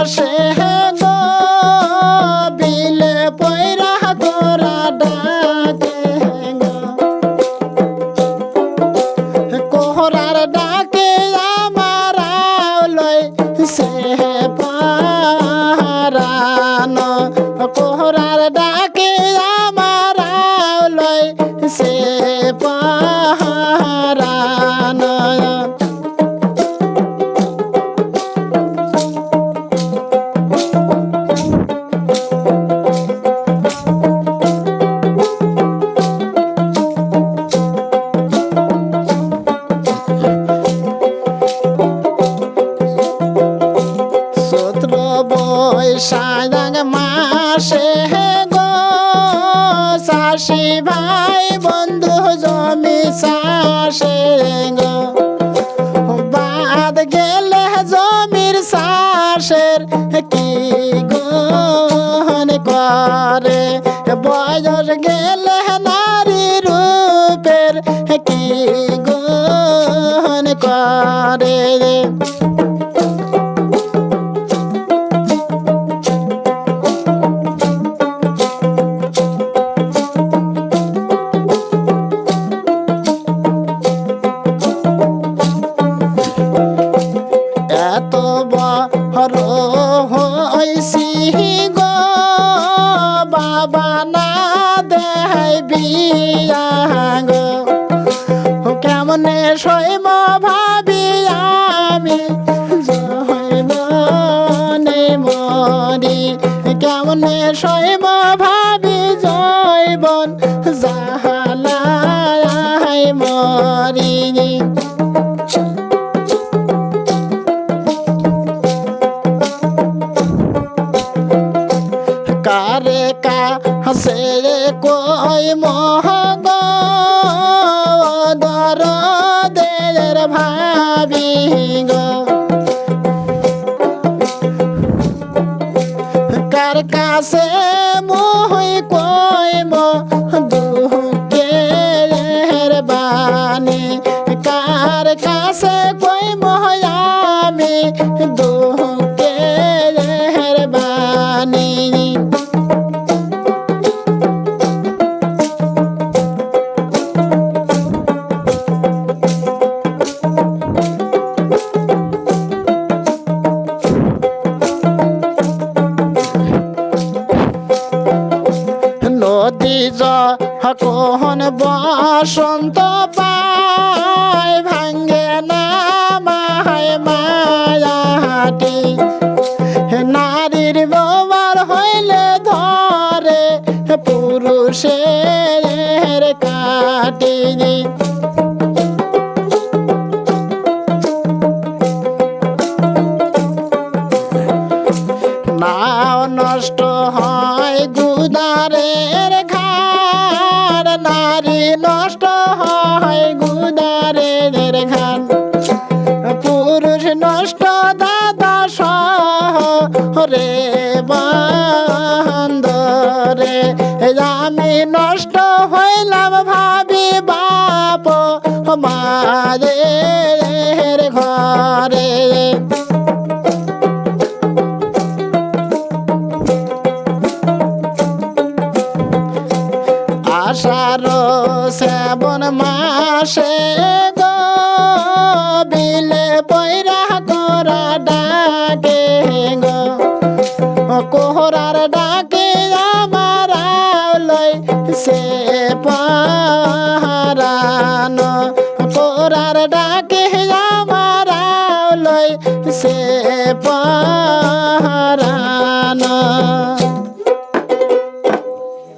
মাসে গো বিলে পয়রা করা ডাকে কোহরার ডাকে আমার লই সে শাশি ভাই, বন্ধু জমি গো। বাদ গেলে জমির শাসের কি গুণ করে? বয়স গেলে নারী বড় গো। বাবা না দেয় বিয়া গো। কেমনে সইম ভাবি আমি জয়বনে মরি। কেমনে সইম ভাবি জয়বন জাহালাই মরি। হসে কই মহাগ দর দের ভাবি গো। কার কাছে মোহই যখন বসন্ত পায়, ভাঙ্গে না মায় মায়াটি নারীর ব্যবহার হইলে ধরে পুরুষের কাটি। নষ্ট হয় গুদারের রে বান্দরে আমি নষ্ট হইলাম ভাবি বাপ মাদের ঘরে। আষাঢ় শ্রাবণ মাসে গো সে পারানো তোরার ডাকে আমার লয় সে পা